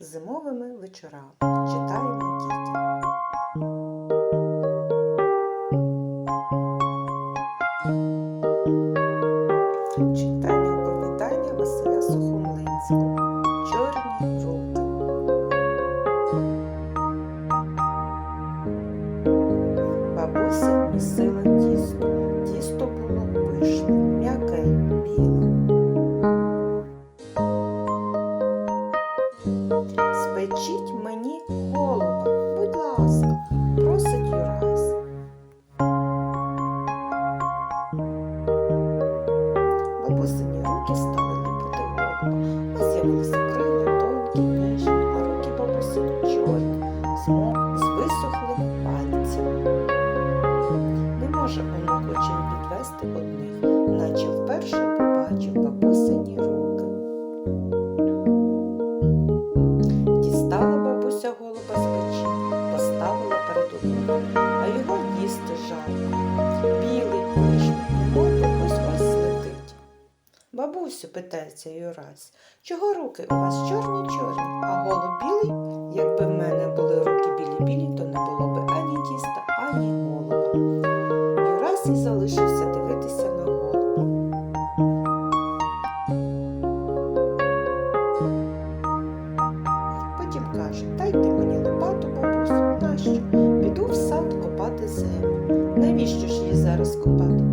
зимовими вечорами. Читаємо дітям. Читання оповідання Василя Сухомлинського. Чорні руки. Бабуся місила тісто. Спечіть мені голуба, будь ласка, просить Юрась. Бабусині руки стали ліпити голуба, з'явилися крила тонкі, ніжні, а руки бабусині чорні, з, висохлими пальцями. Не може онук очей відвести одних, наче вперше побачив Бабусю, питається Юрась, чого руки у вас чорні-чорні, а голуб білий? Якби в мене були руки білі-білі, то не було би ані тіста, ані голуба. Юрась і залишився дивитися на голуба. Потім каже, дайте мені лопату, бабусю, нащо? Піду в сад копати землю. realizar os combates.